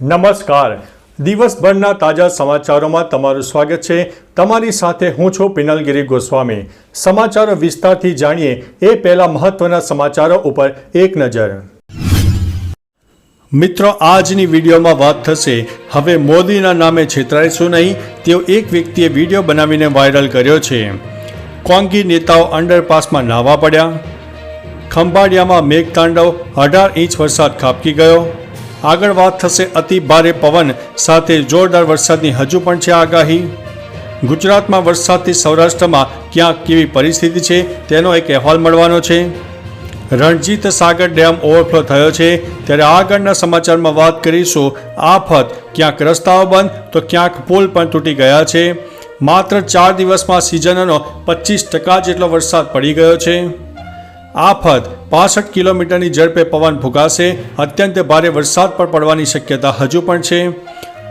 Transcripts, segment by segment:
નમસ્કાર. દિવસભરના તાજા સમાચારોમાં તમારું સ્વાગત છે. તમારી સાથે હું છું પિનલગીરી ગોસ્વામી. સમાચારો વિસ્તારથી જાણીએ એ પહેલા મહત્વના સમાચારો ઉપર એક નજર. મિત્રો, આજની વિડીયોમાં વાત થશે, હવે મોદીના નામે છેતરાઈશું નહીં તેવો એક વ્યક્તિએ વીડિયો બનાવીને વાયરલ કર્યો છે. કોંગી નેતાઓ અંડરપાસમાં નાહવા પડ્યા. ખંભાળિયામાં મેઘતાંડવ, અઢાર ઇંચ વરસાદ ખાબકી ગયો. આગળ વાત થશે અતિ ભારે પવન, સાથે જોરદાર વરસાદની હજુ પણ છે આગાહી. ગુજરાતમાં વરસાદથી સૌરાષ્ટ્રમાં ક્યાંક કેવી પરિસ્થિતિ છે, તેનો એક અહેવાલ મળવાનો છે. રણજીત સાગર ડેમ ઓવરફ્લો થયો છે, ત્યારે આગળના સમાચારમાં વાત કરીશું, આફત, ક્યાંક રસ્તાઓ બંધ, તો ક્યાંક પુલ પણ તૂટી ગયા છે. માત્ર ચાર દિવસમાં સિઝનનો પચીસ ટકા જેટલો વરસાદ પડી ગયો છે. આફત પાસઠ કિલોમીટરની ઝડપે પવન ફૂંકાશે. અત્યંત ભારે વરસાદ પણ પડવાની શક્યતા હજુ પણ છે.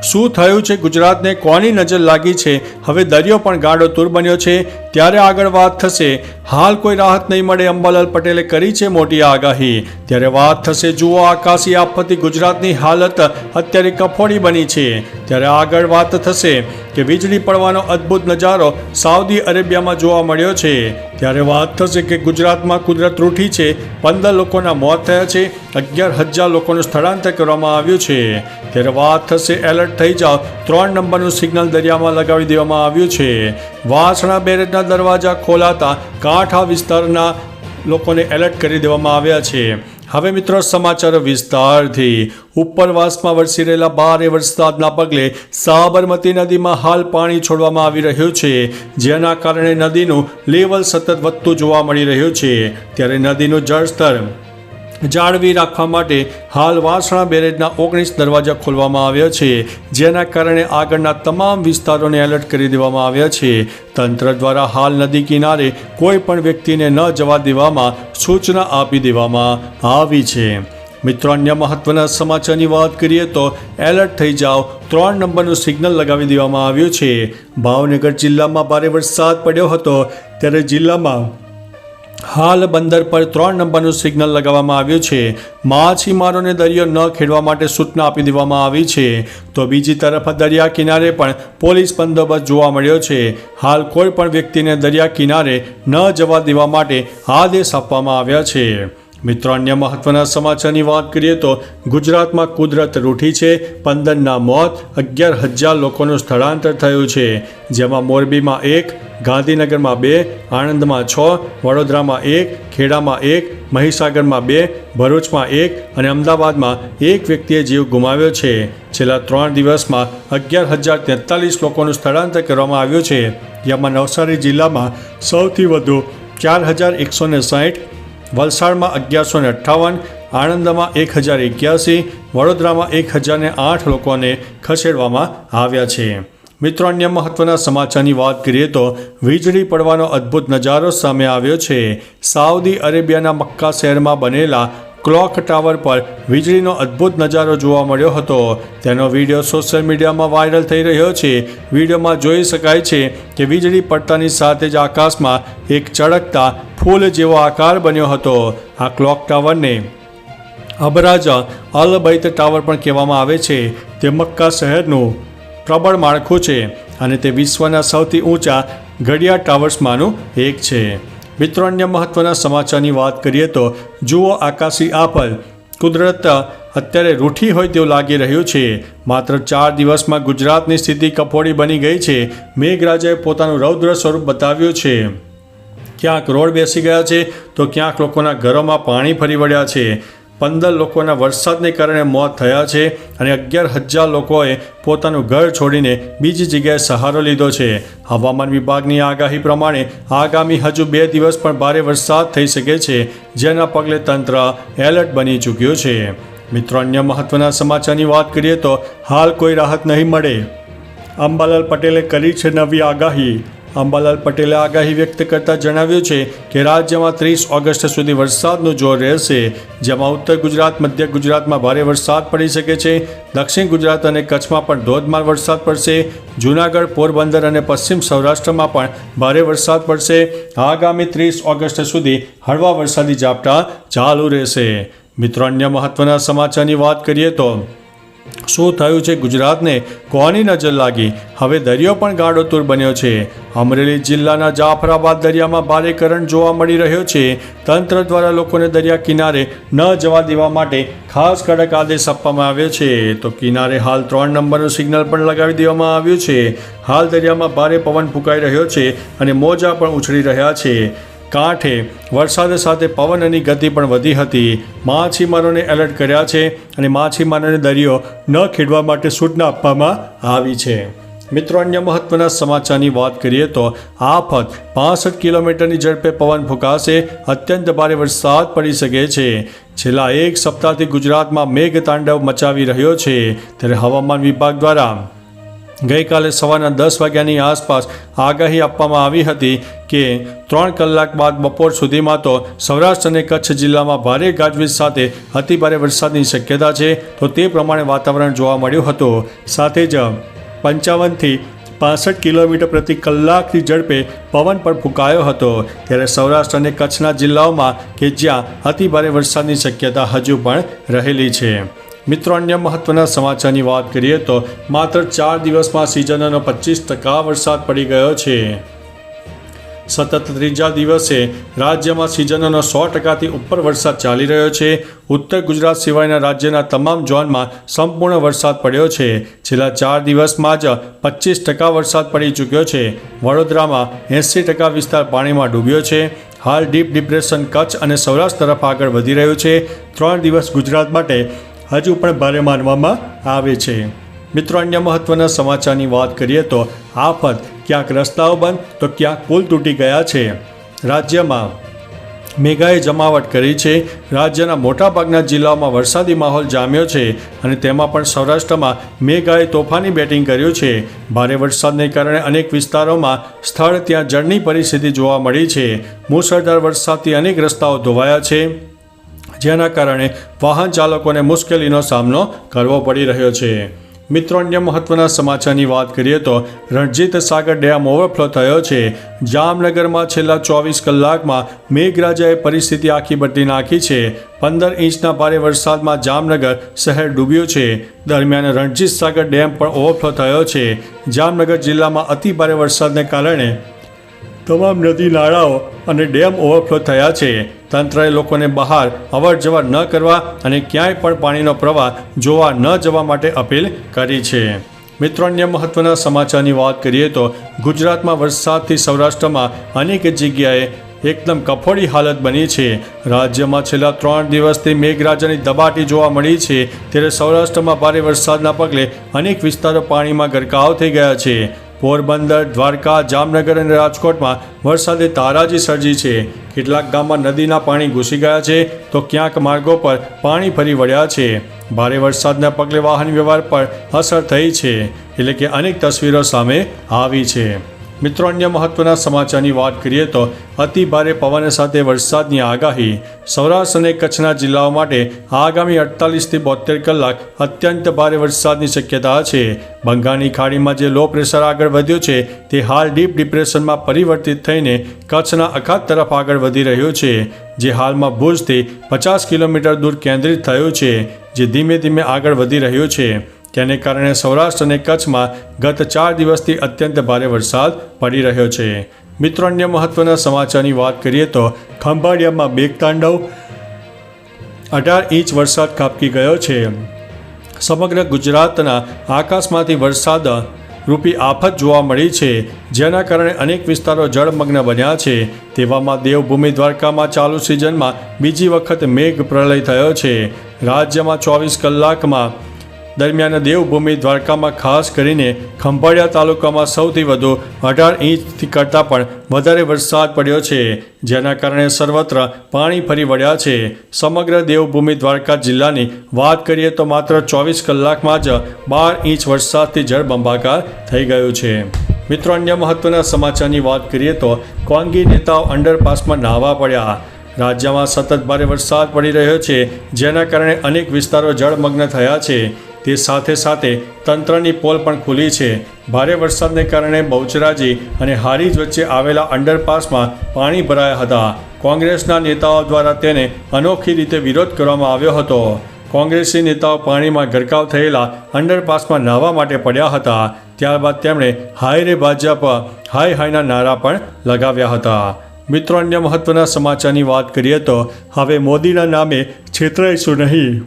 શું થયું છે? ગુજરાતને કોની નજર લાગી છે? હવે દરિયો પણ ગાઢો તૂર બન્યો છે. ત્યારે આગળ વાત થશે. હાલ કોઈ રાહત નહીં મળે અંબાલાલ પટેલે કરી છે મોટી આગાહી. ત્યારે વાત થશે, જુઓ આકાશી આફતથી ગુજરાતની હાલત અત્યારે કફોડી બની છે. ત્યારે આગળ વાત થશે કે વીજળી પડવાનો અદ્ભુત નજારો સાઉદી અરેબિયામાં જોવા મળ્યો છે. ત્યારે વાત થશે કે ગુજરાતમાં કુદરત રૂઠી છે. પંદર લોકોના મોત થયા છે. અગિયાર હજાર લોકોનું સ્થળાંતર કરવામાં આવ્યું છે. ત્યારે વાત થશે, એલર્ટ થઈ જાઓ. ત્રણ નંબરનું સિગ્નલ દરિયામાં લગાવી દેવામાં આવ્યું છે. વાસણા બેરેજના દરવાજા ખોલાતા કાંઠા વિસ્તારના લોકોને એલર્ટ કરી દેવામાં આવ્યા છે. હવે મિત્રો સમાચાર વિસ્તારથી ઉપરવાસમાં વરસી રહેલા ભારે વરસાદના પગલે સાબરમતી નદીમાં હાલ પાણી છોડવામાં આવી રહ્યું છે. જેના કારણે નદીનું લેવલ સતત વધતું જોવા મળી રહ્યું છે. ત્યારે નદીનું જળસ્તર જાળવી રાખવા માટે હાલ વાસણા બેરેજના ઓગણીસ દરવાજા ખોલવામાં આવ્યા છે, જેના કારણે આગળના તમામ વિસ્તારોને એલર્ટ કરી દેવામાં આવ્યા છે. તંત્ર દ્વારા હાલ નદી કિનારે કોઈ પણ વ્યક્તિને ન જવા દેવામાં સૂચના આપી દેવામાં આવી છે. મિત્રો, અન્ય મહત્વના સમાચારની વાત કરીએ તો એલર્ટ થઈ જાઓ, ત્રણ નંબરનું સિગ્નલ લગાવી દેવામાં આવ્યું છે. ભાવનગર જિલ્લામાં ભારે વરસાદ પડ્યો હતો, ત્યારે જિલ્લામાં હાલ બંદર પર ત્રણ નંબરનું સિગ્નલ લગાવવામાં આવ્યું છે. માછીમારોને દરિયો ન ખેડવા માટે સૂચના આપી દેવામાં આવી છે. તો બીજી તરફ દરિયા કિનારે પણ પોલીસ બંદોબસ્ત જોવા મળ્યો છે. હાલ કોઈ પણ વ્યક્તિને દરિયા કિનારે ન જવા દેવા માટે આદેશ આપવામાં આવ્યા છે. મિત્રો, અન્ય મહત્વના સમાચારની વાત કરીએ તો ગુજરાતમાં કુદરત રૂઠી છે. પંદરના મોત અગિયાર હજાર લોકોનું સ્થળાંતર થયું છે. જેમાં મોરબીમાં એક ગાંધીનગરમાં બે, આણંદમાં છ, વડોદરામાં એક, ખેડામાં એક, મહીસાગરમાં બે, ભરૂચમાં એક અને અમદાવાદમાં એક વ્યક્તિએ જીવ ગુમાવ્યો છે. છેલ્લા ત્રણ દિવસમાં અગિયાર હજાર તેતાલીસ લોકોનું સ્થળાંતર કરવામાં આવ્યું છે. જેમાં નવસારી જિલ્લામાં સૌથી વધુ ચાર હજાર એકસો ને સાઠ, વલસાડમાં અગિયારસો ને અઠ્ઠાવન, આણંદમાં એક હજાર એક્યાસી, વડોદરામાં એક હજારને આઠ લોકોને ખસેડવામાં આવ્યા છે. મિત્રો, અન્ય મહત્વના સમાચારની વાત કરીએ તો વીજળી પડવાનો અદ્ભુત નજારો સામે આવ્યો છે. સાઉદી અરેબિયાના મક્કા શહેરમાં બનેલા ક્લોક ટાવર પર વીજળીનો અદ્ભુત નજારો જોવા મળ્યો હતો. તેનો વીડિયો સોશિયલ મીડિયામાં વાયરલ થઈ રહ્યો છે. વિડીયોમાં જોઈ શકાય છે કે વીજળી પડતાની સાથે જ આકાશમાં એક ચળકતા ફૂલ જેવો આકાર બન્યો હતો. આ ક્લોક ટાવરને અબરાજા અલ બૈત ટાવર પણ કહેવામાં આવે છે. તે મક્કા શહેરનું પ્રબળ માળખું છે અને તે વિશ્વના સૌથી ઊંચા ઘડિયાળ ટાવર્સમાંનું એક છે. મિત્રો, અન્ય મહત્વના સમાચારની વાત કરીએ તો, જુઓ આકાશી આફત કુદરત અત્યારે રૂઠી હોય તેવું લાગી રહ્યું છે. માત્ર ચાર દિવસમાં ગુજરાતની સ્થિતિ કફોડી બની ગઈ છે. મેઘરાજાએ પોતાનું રૌદ્ર સ્વરૂપ બતાવ્યું છે. ક્યાંક રોડ બેસી ગયા છે, તો ક્યાંક લોકોના ઘરોમાં પાણી ફરી વળ્યા છે. પંદર લોકોના વરસાદને કારણે મોત થયા છે અને અગિયાર હજાર લોકોએ પોતાનું ઘર છોડીને બીજી જગ્યાએ સહારો લીધો છે. હવામાન વિભાગની આગાહી પ્રમાણે આગામી હજુ બે દિવસ પણ ભારે વરસાદ થઈ શકે છે, જેના પગલે તંત્ર એલર્ટ બની ચૂક્યું છે. મિત્રો, અન્ય મહત્વના સમાચારની વાત કરીએ તો હાલ કોઈ રાહત નહીં મળે. અંબાલાલ પટેલે કરી છે નવી આગાહી. અંબાલાલ પટેલે આગાહી વ્યક્ત કરતા જણાવ્યું છે કે રાજ્યમાં ત્રીસ ઓગસ્ટ સુધી વરસાદનું જોર રહેશે, જેમાં ઉત્તર ગુજરાત, મધ્ય ગુજરાતમાં ભારે વરસાદ પડી શકે છે, દક્ષિણ ગુજરાત અને કચ્છમાં પણ ધોધમાર વરસાદ પડશે, જૂનાગઢ, પોરબંદર અને પશ્ચિમ સૌરાષ્ટ્રમાં પણ ભારે વરસાદ પડશે. આગામી ત્રીસ ઓગસ્ટ સુધી હળવા વરસાદી ઝાપટા ચાલુ રહેશે. મિત્રો, અન્ય મહત્વના સમાચારની વાત કરીએ તો શું થયું છે ગુજરાતને? કોની નજર લાગી? હવે દરિયો પણ ગાડોતુર બન્યો છે. અમરેલી જિલ્લાના જાફરાબાદ દરિયામાં ભારે કરંટ જોવા મળી રહ્યો છે. તંત્ર દ્વારા લોકોને દરિયા કિનારે ન જવા દેવા માટે ખાસ કડક આદેશ આપવામાં આવ્યો છે. તો કિનારે હાલ ત્રણ નંબરનું સિગ્નલ પણ લગાવી દેવામાં આવ્યું છે. હાલ દરિયામાં ભારે પવન ફૂંકાઈ રહ્યો છે અને મોજા પણ ઉછળી રહ્યા છે. કાંઠે વરસાદ સાથે પવનની ગતિ પણ વધી હતી. માછીમારોને એલર્ટ કર્યા છે અને માછીમારોને દરિયો ન ખેડવા માટે સૂચના આપવામાં આવી છે. મિત્રો, અન્ય મહત્વના સમાચારની વાત કરીએ તો આફત. પાસઠ કિલોમીટરની ઝડપે પવન ફૂંકાશે. અત્યંત ભારે વરસાદ પડી શકે છે. છેલ્લા એક સપ્તાહથી ગુજરાતમાં મેઘ તાંડવ મચાવી રહ્યો છે. ત્યારે હવામાન વિભાગ દ્વારા ગઈકાલે સવારના દસ વાગ્યાની આસપાસ આગાહી આપવામાં આવી હતી કે ત્રણ કલાક બાદ બપોર સુધીમાં તો સૌરાષ્ટ્ર અને કચ્છ જિલ્લામાં ભારે ગાજવીજ સાથે અતિભારે વરસાદની શક્યતા છે. તો તે પ્રમાણે વાતાવરણ જોવા મળ્યું હતું. સાથે જ પંચાવનથી પાસઠ કિલોમીટર પ્રતિ કલાકની ઝડપે પવન પણ ફૂંકાયો હતો. ત્યારે સૌરાષ્ટ્ર અને કચ્છના જિલ્લાઓમાં કે જ્યાં અતિભારે વરસાદની શક્યતા હજુ પણ રહેલી છે. મિત્રો, અન્ય મહત્વના સમાચારની વાત કરીએ તો માત્ર ચાર દિવસમાં સિઝનનો પચીસ ટકા વરસાદ પડી ગયો છે. સતત ત્રીજા દિવસે રાજ્યમાં સિઝનનો સો ટકાથી ઉપર વરસાદ ચાલી રહ્યો છે. ઉત્તર ગુજરાત સિવાયના રાજ્યના તમામ ઝોનમાં સંપૂર્ણ વરસાદ પડ્યો છે. છેલ્લા ચાર દિવસમાં જ પચીસ ટકા વરસાદ પડી ચૂક્યો છે. વડોદરામાં એંસી ટકા વિસ્તાર પાણીમાં ડૂબ્યો છે. હાલ ડીપ ડિપ્રેશન કચ્છ અને સૌરાષ્ટ્ર તરફ આગળ વધી રહ્યું છે. ત્રણ દિવસ ગુજરાત માટે હજુ પણ ભારે માનવામાં આવે છે. મિત્રો, અન્ય મહત્વના સમાચારની વાત કરીએ તો આફત ક્યાંક રસ્તાઓ બંધ તો ક્યાંક પુલ તૂટી ગયા છે. રાજ્યમાં મેઘાએ જમાવટ કરી છે. રાજ્યના મોટાભાગના જિલ્લાઓમાં વરસાદી માહોલ જામ્યો છે અને તેમાં પણ સૌરાષ્ટ્રમાં મેઘાએ તોફાની બેટિંગ કર્યું છે. ભારે વરસાદને કારણે અનેક વિસ્તારોમાં સ્થળ ત્યાં જળની પરિસ્થિતિ જોવા મળી છે. મુસળધાર વરસાદથી અનેક રસ્તાઓ ધોવાયા છે. જેના કારણે વાહન ચાલકોને મુશ્કેલીનો સામનો કરવો પડી રહ્યો છે. મિત્રો, અન્ય મહત્વના સમાચારની વાત કરીએ તો રણજીત સાગર ડેમ ઓવરફ્લો થયો છે. જામનગરમાં છેલ્લા ચોવીસ કલાકમાં મેઘરાજાએ પરિસ્થિતિ આખી બદલી નાખી છે. પંદર ઇંચના ભારે વરસાદમાં જામનગર શહેર ડૂબ્યું છે. દરમિયાન રણજીત સાગર ડેમ પણ ઓવરફ્લો થયો છે. જામનગર જિલ્લામાં અતિ ભારે વરસાદને કારણે તમામ નદી, નાળાઓ અને ડેમ ઓવરફ્લો થયા છે. તંત્રએ લોકોને બહાર અવર જવર ન કરવા અને ક્યાંય પણ પાણીનો પ્રવાહ જોવા ન જવા માટે અપીલ કરી છે. મિત્રો, અન્ય મહત્વના સમાચારની વાત કરીએ તો ગુજરાતમાં વરસાદથી સૌરાષ્ટ્રમાં અનેક જગ્યાએ એકદમ કફોડી હાલત બની છે. રાજ્યમાં છેલ્લા ત્રણ દિવસથી મેઘરાજાની દબાટી જોવા મળી છે. ત્યારે સૌરાષ્ટ્રમાં ભારે વરસાદના પગલે અનેક વિસ્તારો પાણીમાં ગરકાવ થઈ ગયા છે. પોરબંદર, દ્વારકા, જામનગર અને રાજકોટમાં વરસાદે તારાજી સર્જી છે. કેટલાક ગામમાં નદીના પાણી ઘૂસી ગયા છે તો ક્યાંક માર્ગો પર પાણી ફરી વળ્યા છે. ભારે વરસાદના પગલે વાહન વ્યવહાર પર અસર થઈ છે. એટલે કે અનેક તસવીરો સામે આવી છે. મિત્રો, અન્ય મહત્વના સમાચારની વાત કરીએ તો અતિ ભારે પવન સાથે વરસાદની આગાહી. સૌરાષ્ટ્ર અને કચ્છના જિલ્લાઓ માટે આગામી અડતાલીસથી બોતેર કલાક અત્યંત ભારે વરસાદની શક્યતા છે. બંગાળની ખાડીમાં જે લો પ્રેશર આગળ વધ્યું છે, તે હાલ ડીપ ડિપ્રેશનમાં પરિવર્તિત થઈને કચ્છના અખાત તરફ આગળ વધી રહ્યું છે, જે હાલમાં ભુજથી પચાસ કિલોમીટર દૂર કેન્દ્રિત થયું છે, જે ધીમે ધીમે આગળ વધી રહ્યું છે. તેને કારણે સૌરાષ્ટ્ર અને કચ્છમાં ગત ચાર દિવસથી અત્યંત ભારે વરસાદ પડી રહ્યો છે. મિત્રો, અન્ય મહત્વના સમાચારની વાત કરીએ તો ખંભાળિયામાં બેગતાંડવ, અઢાર ઇંચ વરસાદ કાપકી ગયો છે. સમગ્ર ગુજરાતના આકાશમાંથી વરસાદ રૂપી આફત જોવા મળી છે, જેના કારણે અનેક વિસ્તારો જળમગ્ન બન્યા છે. તેવામાં દેવભૂમિ દ્વારકામાં ચાલુ સિઝનમાં બીજી વખત મેઘ પ્રલય થયો છે. રાજ્યમાં ચોવીસ કલાકમાં દરમિયાન દેવભૂમિ દ્વારકામાં ખાસ કરીને ખંભાળિયા તાલુકામાં સૌથી વધુ અઢાર ઇંચથી કરતાં પણ વધારે વરસાદ પડ્યો છે. જેના કારણે સર્વત્ર પાણી ફરી વળ્યા છે. સમગ્ર દેવભૂમિ દ્વારકા જિલ્લાની વાત કરીએ તો માત્ર ચોવીસ કલાકમાં જ બાર ઇંચ વરસાદથી જળબંબાકાર થઈ ગયું છે. મિત્રો, અન્ય મહત્વના સમાચારની વાત કરીએ તો કોંગી નેતાઓ અંડરપાસમાં નાહવા પડ્યા. રાજ્યમાં સતત ભારે વરસાદ પડી રહ્યો છે, જેના કારણે અનેક વિસ્તારો જળમગ્ન થયા છે. તે સાથે સાથે તંત્રની પોલ પણ ખુલી છે. ભારે વરસાદને કારણે બહુચરાજી અને હારીજ વચ્ચે આવેલા અંડરપાસમાં પાણી ભરાયા હતા. કોંગ્રેસના નેતાઓ દ્વારા તેને અનોખી રીતે વિરોધ કરવામાં આવ્યો હતો. કોંગ્રેસી નેતાઓ પાણીમાં ગરકાવ થયેલા અંડરપાસમાં નાહવા માટે પડ્યા હતા. ત્યારબાદ તેમણે હાય રે ભાજપ, હાય હાયના નારા પણ લગાવ્યા હતા. મિત્રો, અન્ય મહત્વના સમાચારની વાત કરીએ તો હવે મોદીના નામે છેતરાઈશું નહીં.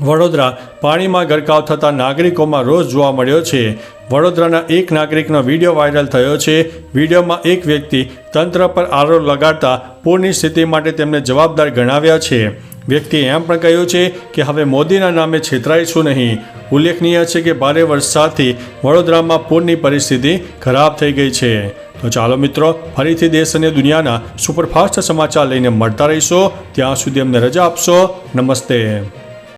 વડોદરા પાણીમાં ગરકાવ થતા નાગરિકોમાં રોષ જોવા મળ્યો છે. વડોદરાના એક નાગરિકનો વીડિયો વાયરલ થયો છે. વિડીયોમાં એક વ્યક્તિ તંત્ર પર આરોપ લગાડતા પૂરની સ્થિતિ માટે તેમને જવાબદાર ગણાવ્યા છે. વ્યક્તિએ એમ પણ કહ્યું છે કે હવે મોદીના નામે છેતરાઈશું નહીં. ઉલ્લેખનીય છે કે ભારે વરસાદથી વડોદરામાં પૂરની પરિસ્થિતિ ખરાબ થઈ ગઈ છે. તો ચાલો મિત્રો, ફરીથી દેશ અને દુનિયાના સુપરફાસ્ટ સમાચાર લઈને મળતા રહીશો. ત્યાં સુધી અમને રજા આપશો. નમસ્તે.